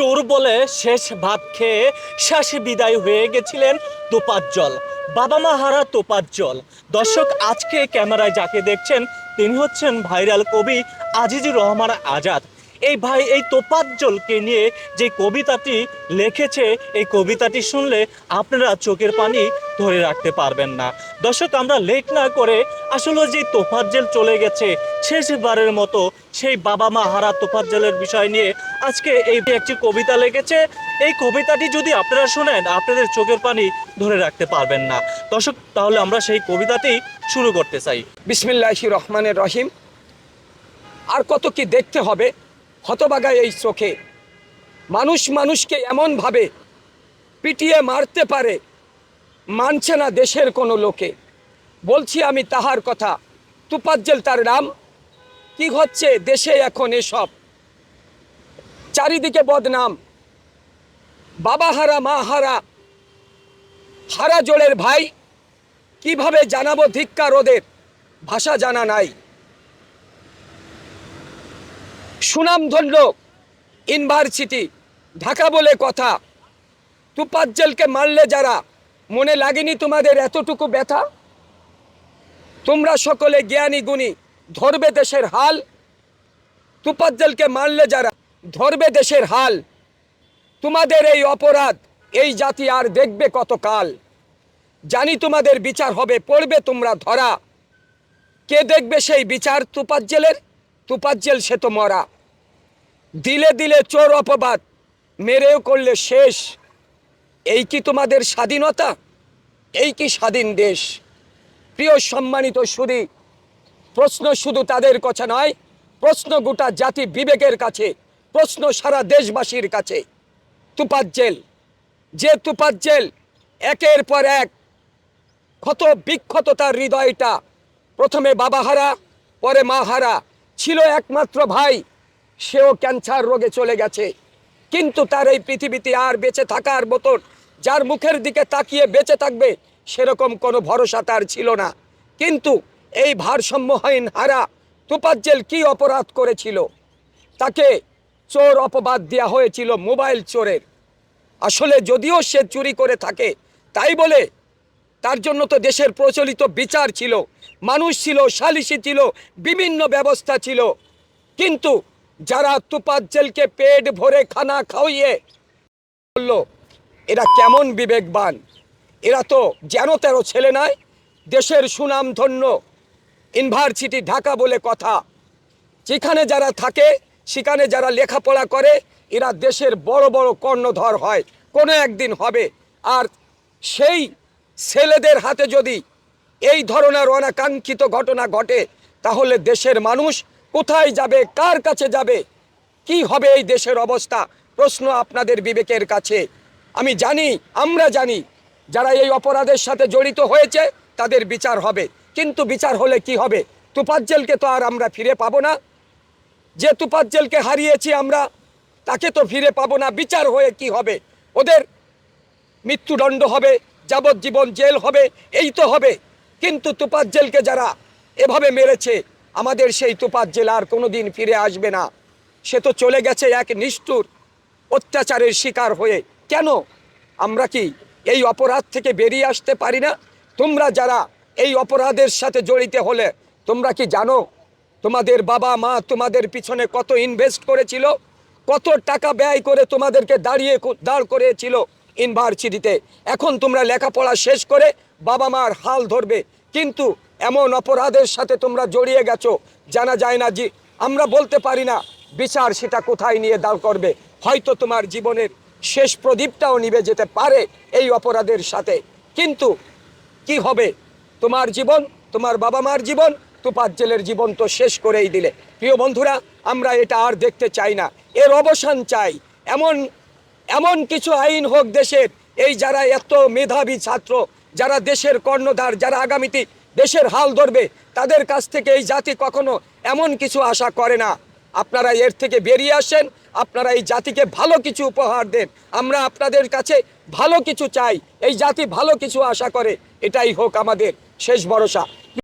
চোর বলে শেষ ভাত খেয়ে শেষ বিদায় হয়ে গেছিলেন তোপাজ্জল বাবা মা হারা তোপাজ্জল দর্শক, আজকে ক্যামেরায় যাকে দেখছেন, তিনি হচ্ছেন ভাইরাল কবি আজিজুর রহমান আজাদ। এই ভাই, এই তোপাজ্জলকে নিয়ে যে কবিতাটি লেখেছে, এই কবিতাটি শুনলে আপনারা চোখের পানি ধরে রাখতে পারবেন না। দর্শক, আমরা লেট না করে আসলে যে তোফাজ্জেল চলে গেছে, শেষবারের মতো সেই বাবা মা হারা তোফাজ্জেলের বিষয় নিয়ে আজকে এই একটি কবিতা লেগেছে। এই কবিতাটি যদি আপনারা শোনেন, আপনাদের চোখের পানি ধরে রাখতে পারবেন না। দর্শক, তাহলে আমরা সেই কবিতাটি শুরু করতে চাই। বিসমিল্লাহি রহমানের রহিম। আর কত কি দেখতে হবে, হতবাগায় এই চোখে। মানুষ মানুষকে এমনভাবে পিটিয়ে মারতে পারে মানছে না দেশের কোনো লোকে। বলছি আমি তাহার কথা। তুপাজ্জেল তার নাম কি হচ্ছে দেশে এখন এসব? চারিদিকে বদনাম। বাবা হারা, মা হারা হারা জোড়ের ভাই, কীভাবে জানাব ধিক্কার ওদের? ভাষা জানা নাই। সুনামধন্য ইউনিভার্সিটি ঢাকা বলে কথা। তুপাজ্জেলকে মারলে যারা মনে লাগেনি তোমাদের এতটুকু ব্যথা? তোমরা সকলে জ্ঞানী গুণী, ধরবে দেশের হাল। তুপাজ্জেলকে মারলে যারা, ধরবে দেশের হাল। তোমাদের এই অপরাধ, এই জাতি আর দেখবে কতকাল। জানি তোমাদের বিচার হবে, পড়বে তোমরা ধরা। কে দেখবে সেই বিচার তুপাজ্জেলের তুপাজ্জেল সে তো মরা। দিলে দিলে চোর অপবাদ, মেরেও করলে শেষ। এই কি তোমাদের স্বাধীনতা? এই কি স্বাধীন দেশ? প্রিয় সম্মানিত সুদী প্রশ্ন শুধু তাদের কথা নয়, প্রশ্ন গোটা জাতি বিবেকের কাছে, প্রশ্ন সারা দেশবাসীর কাছে। তুপাজ্জেল যে তুপাজ্জেল একের পর এক, ক্ষত বিক্ষত তার হৃদয়টা। প্রথমে বাবাহারা পরে মা হারা। ছিল একমাত্র ভাই, সেও ক্যান্সার রোগে চলে গেছে। কিন্তু তার এই পৃথিবীতে আর বেঁচে থাকার মতন যার মুখের দিকে তাকিয়ে বেঁচে থাকবে, সেরকম কোনো ভরসা তার ছিল না। কিন্তু এই ভারসাম্যহীন হারা তুপাজ্জেল কি অপরাধ করেছিল? তাকে চোর অপবাদ দেওয়া হয়েছিল মোবাইল চোরের। আসলে যদিও সে চুরি করে থাকে, তাই বলে তার জন্য তো দেশের প্রচলিত বিচার ছিল, মানুষ ছিল, সালিসি ছিল, বিভিন্ন ব্যবস্থা ছিল। কিন্তু যারা তুপাজ্জেলকে পেট ভরে খানা খাওয়িয়ে বলল এরা কেমন বিবেকবান? এরা তো যেন তেরো ছেলে নয়, দেশের সুনাম ধন্য ইউনিভার্সিটি ঢাকা বলে কথা। যেখানে যারা থাকে, সেখানে যারা লেখাপড়া করে, এরা দেশের বড় বড় কর্ণধর হয়। কোনো একদিন হবে। আর সেই ছেলেদের হাতে যদি এই ধরনের অনাকাঙ্ক্ষিত ঘটনা ঘটে, তাহলে দেশের মানুষ কোথায় যাবে, কার কাছে যাবে, কি হবে এই দেশের অবস্থা? প্রশ্ন আপনাদের বিবেকের কাছে। আমি জানি, আমরা জানি, যারা এই অপরাধের সাথে জড়িত হয়েছে, তাদের বিচার হবে। কিন্তু বিচার হলে কি হবে? তুপাজ্জেলকে তো আর আমরা ফিরে পাবো না। যে তুপাজ্জেলকে হারিয়েছি আমরা, তাকে তো ফিরে পাবো না। বিচার হয়ে কি হবে? ওদের মৃত্যুদণ্ড হবে, যাবজ্জীবন জেল হবে, এই তো হবে। কিন্তু তুপাজ্জেলকে যারা এভাবে মেরেছে, আমাদের সেই তুপাজ্জেল আর কোনোদিন ফিরে আসবে না। সে তো চলে গেছে এক নিষ্ঠুর অত্যাচারের শিকার হয়ে। কেন আমরা কি এই অপরাধ থেকে বেরিয়ে আসতে পারি না? তোমরা যারা এই অপরাধের সাথে জড়িত হলে, তোমরা কি জানো তোমাদের বাবা মা তোমাদের পিছনে কত ইনভেস্ট করেছিল? কত টাকা ব্যয় করে তোমাদেরকে দাঁড়িয়ে দাঁড় করেছিল ইউনিভার্সিটিতে এখন তোমরা লেখাপড়া শেষ করে বাবা মার হাল ধরবে। কিন্তু এমন অপরাধের সাথে তোমরা জড়িয়ে গেছো, জানা যায় না যে আমরা বলতে পারি না বিচার সেটা কোথায় নিয়ে দাঁড় করবে। হয়তো তোমার জীবনের শেষ প্রদীপটাও নিভে যেতে পারে এই অপরাধের সাথে। কিন্তু কি হবে? তোমার জীবন, তোমার বাবা মার জীবন তুপাজ্জেলের জীবন তো শেষ করেই দিলে। প্রিয় বন্ধুরা, আমরা এটা আর দেখতে চাই না। এর অবসান চাই। এমন এমন কিছু আইন হোক দেশের, এই যারা এত মেধাবী ছাত্র, যারা দেশের কর্ণধার, যারা আগামীতে দেশের হাল ধরবে, তাদের কাছ থেকে এই জাতি কখনো এমন কিছু আশা করে না। আপনারা এর থেকে বেরিয়ে আসেন আপনারা এই জাতিকে ভালো কিছু উপহার দেন। আমরা আপনাদের কাছে ভালো কিছু চাই। এই জাতি ভালো কিছু আশা করে, এটাই হোক আমাদের শেষ ভরসা।